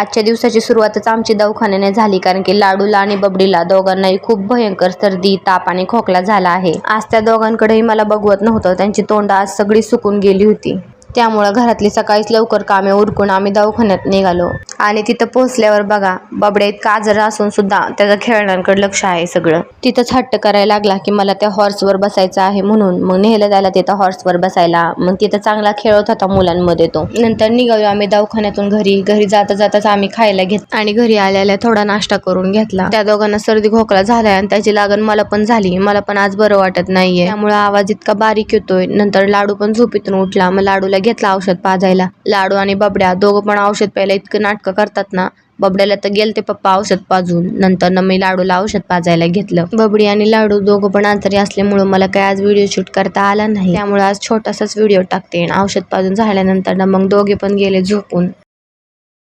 आजच्या दिवसाची सुरुवातच आमची दवाखान्याने झाली कारण की लाडूला आणि बबडीला दोघांनाही खूप भयंकर सर्दी ताप आणि खोकला झाला आहे. आज त्या दोघांकडेही मला बघवत नव्हतं. त्यांची तोंड आज सगळी सुकून गेली होती. त्यामुळं घरातली सकाळीच लवकर कामे उरकून आम्ही दवाखान्यात निघालो. आणि तिथं पोहोचल्यावर बघा बबड्या इतका आजार असून सुद्धा त्याचं खेळण्यांकडे लक्ष आहे सगळं. तिथंच हट्ट करायला लागला की मला त्या हॉर्सवर बसायचं आहे म्हणून. मग नेहलं त्याला तिथं हॉर्सवर बसायला. मग तिथं चांगला खेळत होता मुलांमध्ये तो. नंतर निघालो आम्ही दवाखान्यातून घरी. घरी जाता जाताच आम्ही खायला घेत आणि घरी आल्याला थोडा नाश्ता करून घेतला. त्या दोघांना सर्दी खोकला झालाय आणि त्याची लागण मला पण झाली. मला पण आज बरं वाटत नाहीये. त्यामुळे आवाज इतका बारीक येतोय. नंतर लाडू पण झोपीतून उठला. मग लाडूला घेतला औषध पाजायला. लाडू आणि बबड्या दोघं पण औषध प्यायला इतकं नाटक करतात ना. बबड्याला तर गेलते पप्पा औषध पाजून. नंतर मी लाडूला औषध पाजायला घेतलं. बबडी आणि लाडू दोघं पण आजारी असल्यामुळं मला काय आज व्हिडिओ शूट करता आला नाही. त्यामुळे आज छोटासाच व्हिडिओ टाकते आणि औषध पाजून झाल्यानंतर ना मग दोघे पण गेले झोपून.